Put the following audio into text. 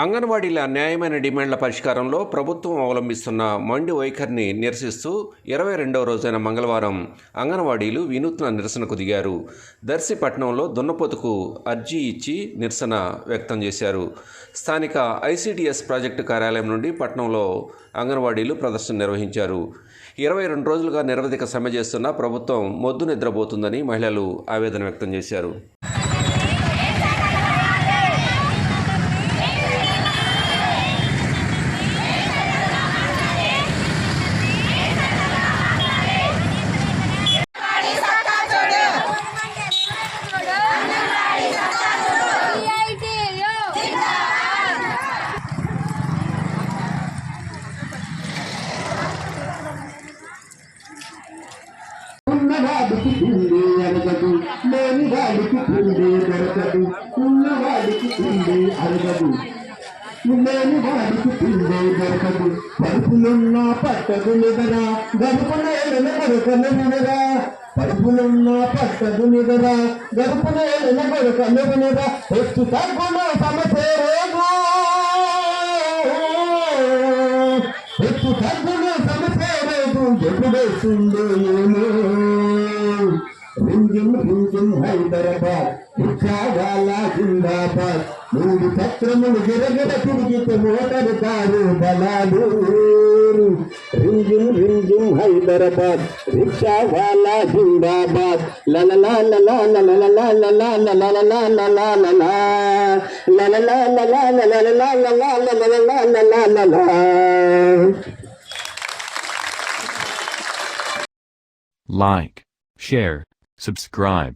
అంగన్వాడీల న్యాయమైన డిమాండ్ల పరిష్కారంలో ప్రభుత్వం అవలంబిస్తున్న మండి వైఖరిని నిరసిస్తూ ఇరవై రెండవ రోజైన మంగళవారం అంగన్వాడీలు వినూత్న నిరసనకు దిగారు. దర్శిపట్నంలో దున్నపోతుకు అర్జీ ఇచ్చి నిరసన వ్యక్తం చేశారు. స్థానిక ఐసిడిఎస్ ప్రాజెక్టు కార్యాలయం నుండి పట్నంలో అంగన్వాడీలు ప్రదర్శన నిర్వహించారు. ఇరవై రెండు రోజులుగా నిరవధిక సమ్మె చేస్తున్న ప్రభుత్వం మొద్దు నిద్రపోతుందని మహిళలు ఆవేదన వ్యక్తం చేశారు. వాడికి తిండి అరగదు లేని వాడికి తిండి దొరకదు ఉన్న వాడికి తిండి అరగదు లేని వాడికి తిండే దొరకదు పరుపులున్న పట్టదు నిదరా గరుపునేల కొరకలు వినరా పరుపులున్న పట్టదు నిదరా గరుపునేల కొరకలు వినరా ఎత్తు తగ్గున సమసే రేగు ఎత్తు తగ్గున సమసే ఎప్పుడేసిందో ఏమో రింజిం హైదరాబాద్ రిక్షావాల జిందాబాద్ మూడు చక్రములు గిరగిర తిరిగితే మోటారు కారు బలాలు రింజిం రింజిం హైదరాబాద్ రిక్షావాల జిందాబాద్ లలలా లలా లలలా లలా లలలా లలా లలా లలలా లలా లలలా లలా లలలా లలా లలా Like, share, subscribe,